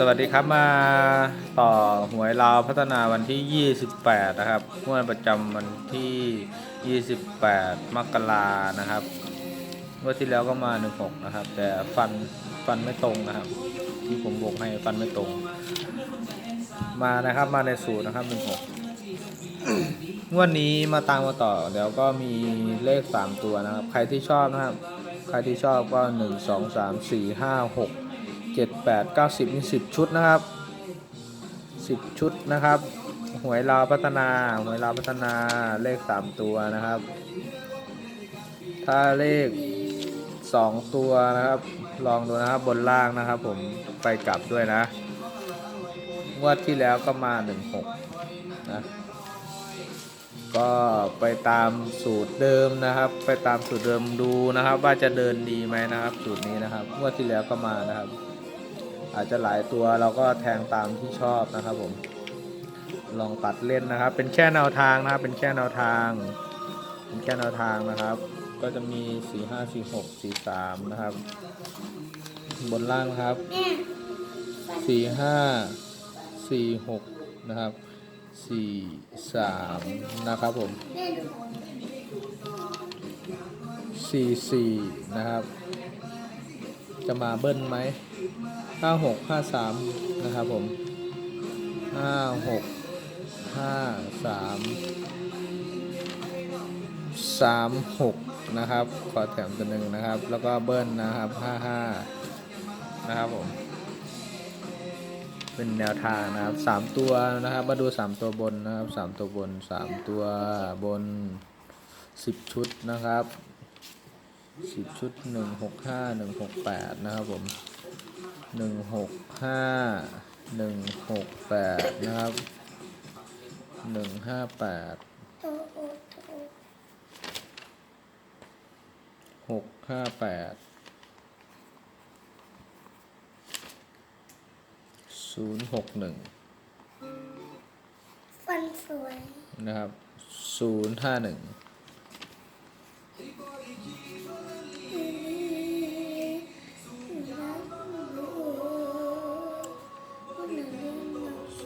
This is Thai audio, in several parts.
สวัสดีครับมาต่อหวยลาวพัฒนาวันที่ 28 นะครับงวดประจำวันที่ 28 มกรานะครับงวดที่แล้วก็มา 16 นะครับ แต่ฟันฟันไม่ตรงนะครับ ที่ผมบอกให้ฟันไม่ตรง มานะครับมาในสูตรนะครับ 16งวดนี้มาตามมาต่อเดี๋ยวก็มีเลข 3 ตัวนะครับ ใครที่ชอบนะครับ ใครที่ชอบก็ 1 2 3 4 5 6 7 8 9 10มี10ชุดนะครับ10ชุดนะครับหวยลาวพัฒนาหวยลาวพัฒนาเลข3ตัวนะครับ ถ้าเลข2ตัวนะครับ ลองดูนะครับบนล่างนะครับ ผมไปกลับด้วยนะงวดที่แล้วก็มา16นะก็ไปตามสูตรเดิมนะครับ ไปตามสูตรเดิมดูนะครับ ว่าจะเดินดีไหมนะครับ สูตรนี้นะครับงวดที่แล้วก็มานะครับ อาจจะหลายตัวเราก็แทงตามที่ชอบนะครับผมลองตัดเล่นนะครับ เป็นแค่แนวทางนะครับ เป็นแค่แนวทาง เป็นแค่แนวทางนะครับ ก็จะมี4 5 4 6 4 3นะครับ บนล่างนะครับสี่ห้าสี่หกนะครับสี่สามนะครับผมสี่สี่นะครับ จะมาเบิ้ลไหมห้าหกห้าสามนะครับผมห้าหกห้าสามสามหกนะครับ ขอแถมตัวหนึ่งนะครับ แล้วก็เบิ้ลนะครับห้าห้านะครับผม เป็นแนวทางนะครับสามตัวนะครับ มาดูสามตัวบนนะครับสามตัวบนสามตัวบนสิบชุดนะครับ สิบชุดหนึ่งหกห้าหนึ่งหกแปดนะครับผมหนึ่งหกห้าหนึ่งหกแปดนะครับหนึ่งห้าแปดหกห้าแปดศูนย์หกหนึ่งฟันสวย นะครับศูนย์ห้าหนึ่ง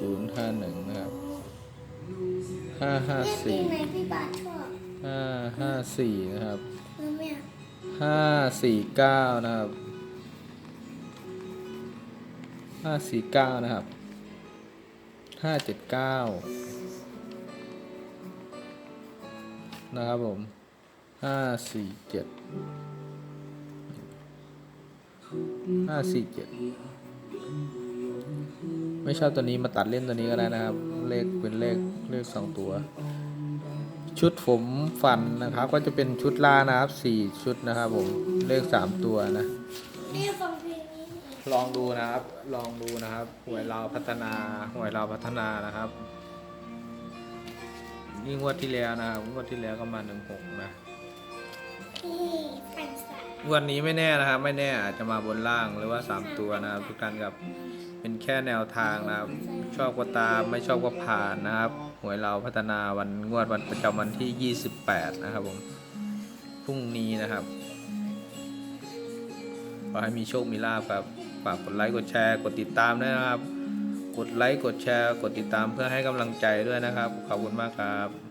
ศูนย์ห้าหนึ่งนะครับห้าห้าสี่ไหนพี่บาทชอบห้าห้าสี่นะครับเออแม่ห้าสี่เก้านะครับห้าสี่เก้านะครับห้าเจ็ดเก้านะครับผมห้าสี่เจ็ดห้าสี่เจ็ด ไม่ชอบตัวนี้มาตัดเล่นตัวนี้ก็ได้นะครับ เลขเป็นเลขเลขสองตัว ชุดผมฝันนะครับ ก็จะเป็นชุดล่านะครับสี่ชุดนะครับ ผมเลขสามตัวนะแม่ฟังเพลงนี้หน่อยลองดูนะครับ ลองดูนะครับหวยเราวพัฒนาหวยเราวพัฒนานะครับนี่งวดที่แล้วนะครับงวดที่แล้วก็มาหนึ่งหกนะพี่ฟันสวยงวดนี้ไม่แน่นะครับ ไม่แน่อาจจะมาบนล่างหรือว่าสามตัวนะครับทุกท่านครับ เป็นแค่แนวทางนะครับ ชอบก็ตามไม่ชอบก็ผ่านนะครับหวยเราวพัฒนาวันงวดวันประจำวันที่ 28 นะครับผมพรุ่งนี้นะครับขอให้มีโชคมีลาภครับฝากกดไลค์กดแชร์กดติดตามด้วยนะครับ กดไลค์กดแชร์ กดติดตามเพื่อให้กำลังใจด้วยนะครับ ขอบคุณมากครับ